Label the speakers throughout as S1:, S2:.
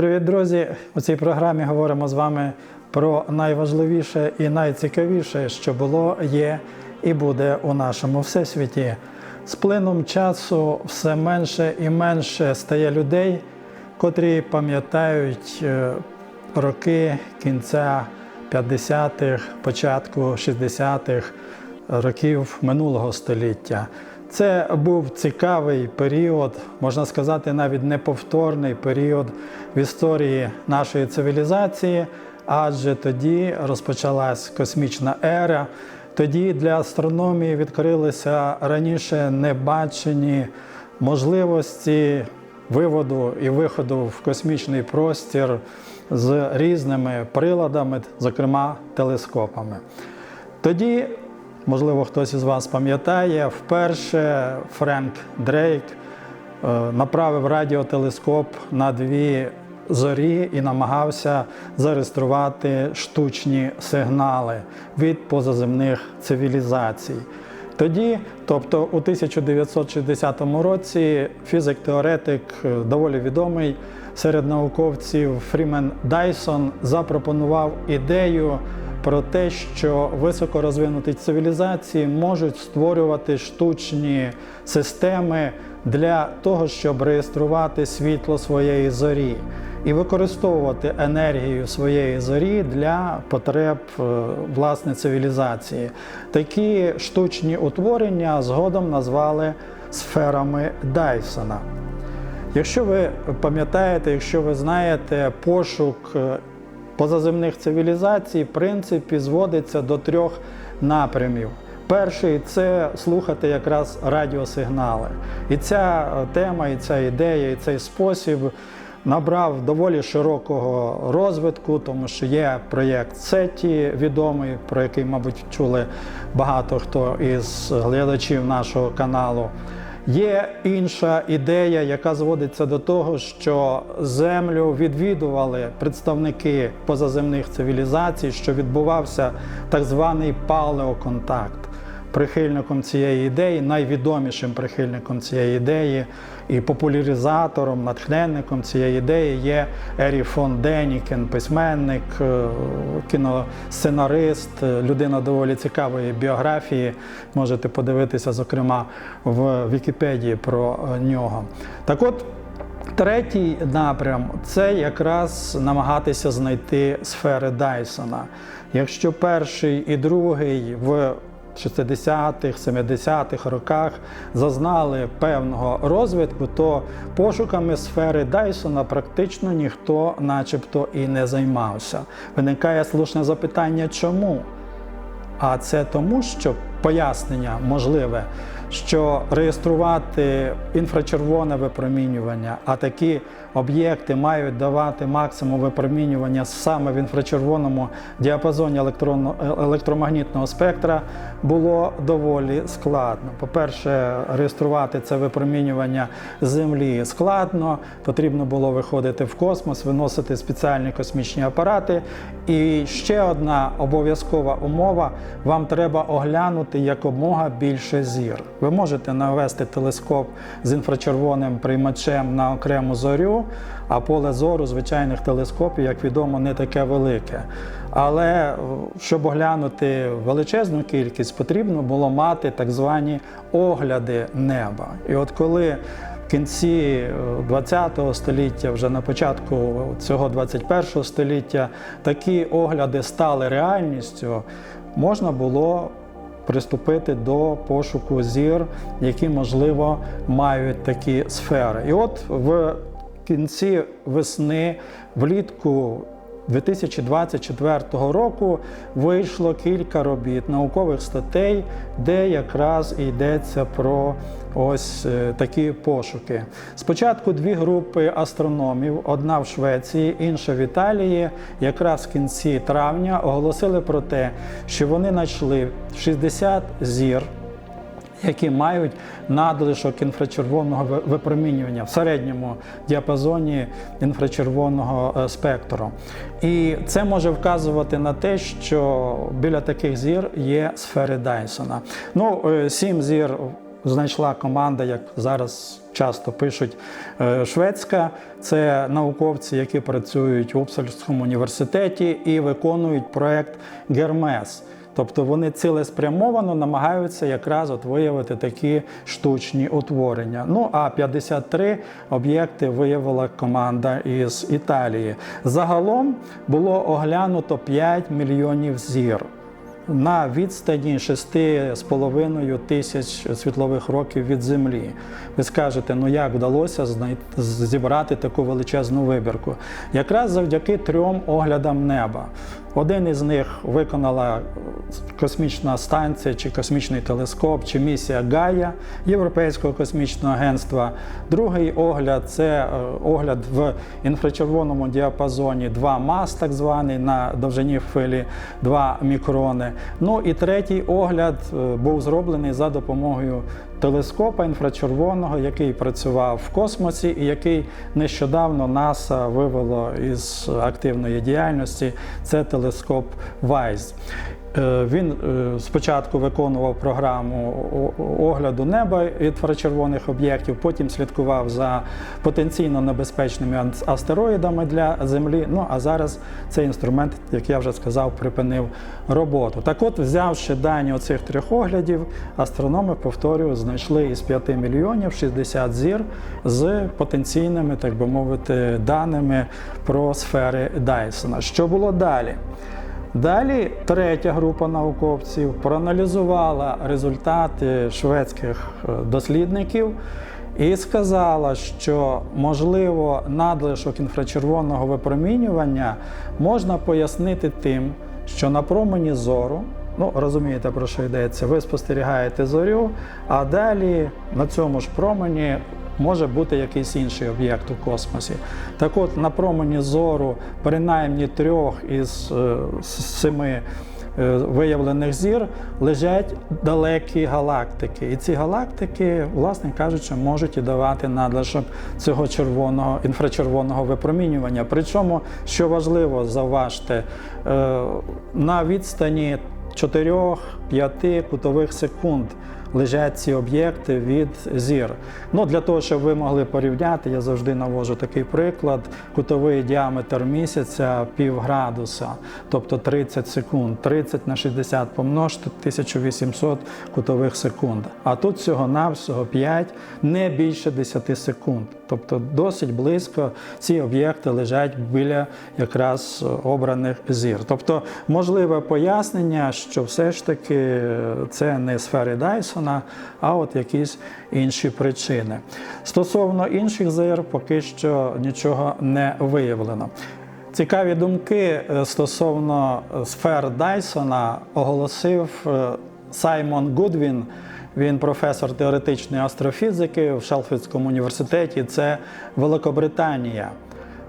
S1: Привіт, друзі! У цій програмі говоримо з вами про найважливіше і найцікавіше, що було, є і буде у нашому всесвіті. З плином часу все менше і менше стає людей, котрі пам'ятають е, роки кінця 50-х, початку 60-х років минулого століття. Це був цікавий період, можна сказати, навіть неповторний період в історії нашої цивілізації, адже тоді розпочалась космічна ера. Тоді для астрономії відкрилися раніше небачені можливості виводу і виходу в космічний простір з різними приладами, зокрема телескопами. Тоді Можливо, хтось із вас пам'ятає, вперше Френк Дрейк е, направив радіотелескоп на дві зорі і намагався зареєструвати штучні сигнали від позаземних цивілізацій. Тоді, тобто у 1960 році, фізик-теоретик, е, доволі відомий серед науковців Фрімен Дайсон запропонував ідею про те, що високорозвинуті цивілізації можуть створювати штучні системи для того, щоб реєструвати світло своєї зорі і використовувати енергію своєї зорі для потреб е, власне цивілізації. Такі штучні утворення згодом назвали сферами Дайсона. Якщо ви пам'ятаєте, якщо ви знаєте пошук е, позаземних цивілізацій, в принципі, зводиться до трьох напрямів. Перший це слухати якраз радіосигнали. І ця тема, і ця ідея, і цей спосіб набрав доволі широкого розвитку, тому що є проєкт SETI відомий, про який, мабуть, чули багато хто із глядачів нашого каналу. Є інша ідея, яка зводиться до того, що землю відвідували представники позаземних цивілізацій, що відбувався так званий палеоконтакт. Прихильником цієї ідеї, найвідомішим прихильником цієї ідеї і популяризатором, натхненником цієї ідеї є Ері фон Денікен, письменник, е, кіносценарист, людина доволі цікавої біографії. Можете подивитися, зокрема, в Вікіпедії про нього. Так от. Третій напрям це якраз намагатися знайти сфери Дайсона. Якщо перший і другий в 60-х, 70-х роках зазнали певного розвитку, то пошуками сфери Дайсона практично ніхто, начебто, і не займався. Виникає слушне запитання, чому? А це тому, що пояснення можливе, що реєструвати інфрачервоне випромінювання, а такі об'єкти мають давати максимум випромінювання саме в інфрачервоному діапазоні електромагнітного спектра, було доволі складно. По-перше, реєструвати це випромінювання Землі складно, потрібно було виходити в космос, виносити спеціальні космічні апарати. І ще одна обов'язкова умова: вам треба оглянути якомога більше зір. Ви можете навести телескоп з інфрачервоним приймачем на окрему зорю, а поле зору звичайних телескопів, як відомо, не таке велике. Але щоб оглянути величезну кількість, потрібно було мати так звані огляди неба. І от коли в кінці ХХ століття, вже на початку цього 21 століття, такі огляди стали реальністю, можна було приступити до пошуку зір, які, можливо, мають такі сфери. І от в кінці весни, влітку 2024 року вийшло кілька робіт, наукових статей, де якраз йдеться про ось е, такі пошуки. Спочатку дві групи астрономів: одна в Швеції, інша в Італії, якраз в кінці травня оголосили про те, що вони знайшли 60 зір які мають надлишок інфрачервоного випромінювання в середньому діапазоні інфрачервоного е, спектру. І це може вказувати на те, що біля таких зір є сфери Дайсона. Ну, е, сім зір знайшла команда, як зараз часто пишуть, е, шведська. Це науковці, які працюють в Упсальському університеті і виконують проект Гермес. Тобто вони цілеспрямовано намагаються якраз от виявити такі штучні утворення. Ну а 53 об'єкти виявила команда із Італії. Загалом було оглянуто 5 мільйонів зір на відстані 6,5 тисяч світлових років від Землі. Ви скажете, ну як вдалося зібрати таку величезну вибірку? Якраз завдяки трьом оглядам неба. Один із них виконала космічна станція чи космічний телескоп, чи місія Гая Європейського космічного агентства. Другий огляд це е, огляд в інфрачервоному діапазоні 2 МАС, так званий на довжині хвилі 2 мікрони. Ну і третій огляд е, був зроблений за допомогою телескопа інфрачервоного, який працював в космосі, і який нещодавно НАСА вивело із активної діяльності. Це телескоп telescope wise. Він е, спочатку виконував програму огляду неба інфрачервоних об'єктів, потім слідкував за потенційно небезпечними астероїдами для Землі. Ну а зараз цей інструмент, як я вже сказав, припинив роботу. Так от, взявши дані оцих трьох оглядів, астрономи, повторюю, знайшли із 5 мільйонів 60 зір з потенційними, так би мовити, даними про сфери Дайсона. Що було далі? Далі третя група науковців проаналізувала результати шведських е, дослідників і сказала, що можливо надлишок інфрачервоного випромінювання можна пояснити тим, що на промені зору. Ну, розумієте, про що йдеться. Ви спостерігаєте зорю, а далі на цьому ж промені може бути якийсь інший об'єкт у космосі. Так от, на промені зору, принаймні трьох із е, семи е, виявлених зір лежать далекі галактики. І ці галактики, власне кажучи, можуть і давати надлишок цього червоного інфрачервоного випромінювання. Причому, що важливо, заважте, е, на відстані 4-5 кутових секунд лежать ці об'єкти від зір. Ну, для того, щоб ви могли порівняти, я завжди навожу такий приклад: кутовий діаметр місяця пів градуса, тобто 30 секунд. 30 на 60 помножте 1800 кутових секунд. А тут всього-навсього 5, не більше 10 секунд. Тобто досить близько ці об'єкти лежать біля якраз обраних зір. Тобто можливе пояснення, що все ж таки це не сфери Дайсона, а от якісь інші причини. Стосовно інших зір, поки що нічого не виявлено. Цікаві думки е, стосовно сфер Дайсона оголосив е, Саймон Гудвін. Він професор теоретичної астрофізики в Шелфідському університеті. Це Великобританія.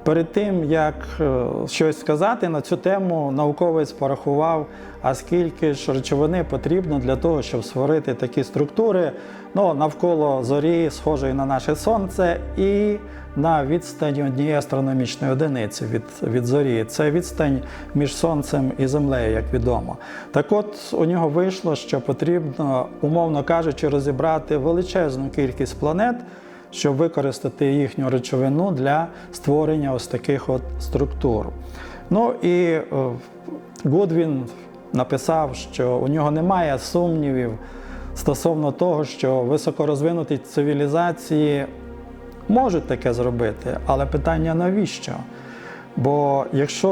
S1: Перед тим як е, щось сказати на цю тему, науковець порахував, а скільки ж речовини потрібно для того, щоб створити такі структури ну, навколо зорі, схожої на наше сонце, і на відстані однієї астрономічної одиниці від, від зорі. Це відстань між сонцем і землею, як відомо. Так от у нього вийшло, що потрібно, умовно кажучи, розібрати величезну кількість планет щоб використати їхню речовину для створення ось таких от структур. Ну і е, Гудвін написав, що у нього немає сумнівів стосовно того, що високорозвинуті цивілізації можуть таке зробити, але питання навіщо? Бо якщо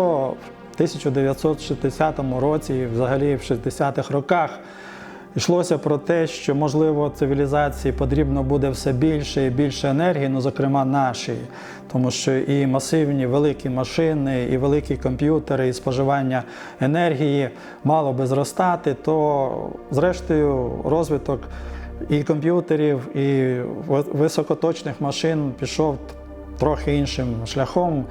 S1: в 1960 році, взагалі в 60-х роках, Йшлося про те, що можливо цивілізації потрібно буде все більше і більше енергії, ну зокрема нашій, тому що і масивні великі машини, і великі комп'ютери, і споживання енергії мало би зростати, то зрештою розвиток і комп'ютерів, і високоточних машин пішов трохи іншим шляхом.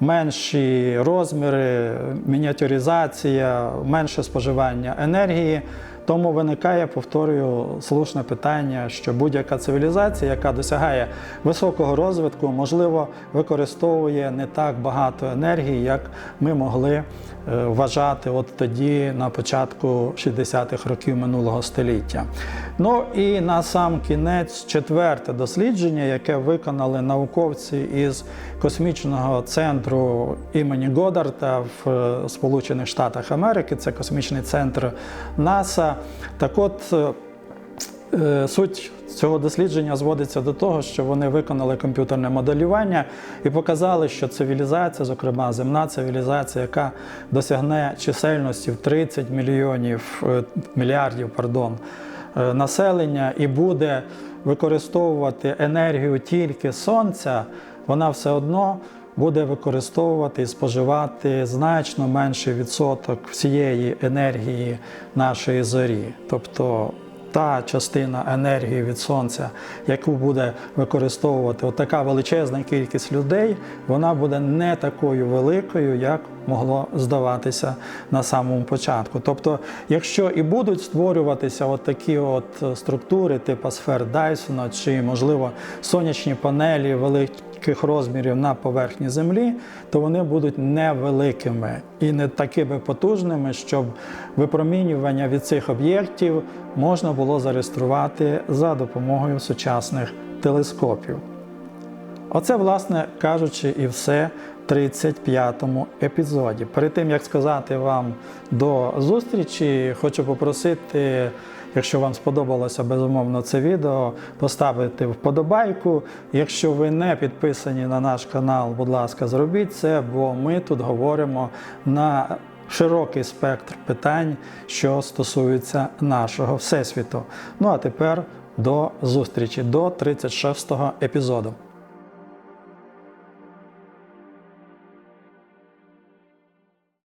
S1: Менші розміри, мініатюризація, менше споживання енергії. Тому виникає, повторюю, слушне питання, що будь-яка цивілізація, яка досягає високого розвитку, можливо, використовує не так багато енергії, як ми могли е, вважати от тоді на початку 60-х років минулого століття. Ну і на сам кінець четверте дослідження, яке виконали науковці із космічного центру імені Годарта в е, Сполучених Штатах Америки, це космічний центр НАСА. Так от е, Е, Суть цього дослідження зводиться до того, що вони виконали комп'ютерне моделювання і показали, що цивілізація, зокрема земна цивілізація, яка досягне чисельності в 30 мільйонів е, мільярдів пардон, населення і буде використовувати енергію тільки сонця, вона все одно буде використовувати і споживати значно менший відсоток всієї енергії нашої зорі. Тобто та частина енергії від сонця, яку буде використовувати така величезна кількість людей, вона буде не такою великою, як могло здаватися на самому початку. Тобто, якщо і будуть створюватися от такі от структури, типу сфер Дайсона, чи можливо сонячні панелі великих розмірів на поверхні Землі, то вони будуть невеликими і не такими потужними, щоб випромінювання від цих об'єктів можна було зареєструвати за допомогою сучасних телескопів. Оце, власне кажучи, і все в 35-му епізоді. Перед тим як сказати вам до зустрічі, хочу попросити, якщо вам сподобалося безумовно це відео, поставити вподобайку. Якщо ви не підписані на наш канал, будь ласка, зробіть це, бо ми тут говоримо на широкий спектр питань, що стосуються нашого всесвіту. Ну а тепер до зустрічі, до 36-го епізоду.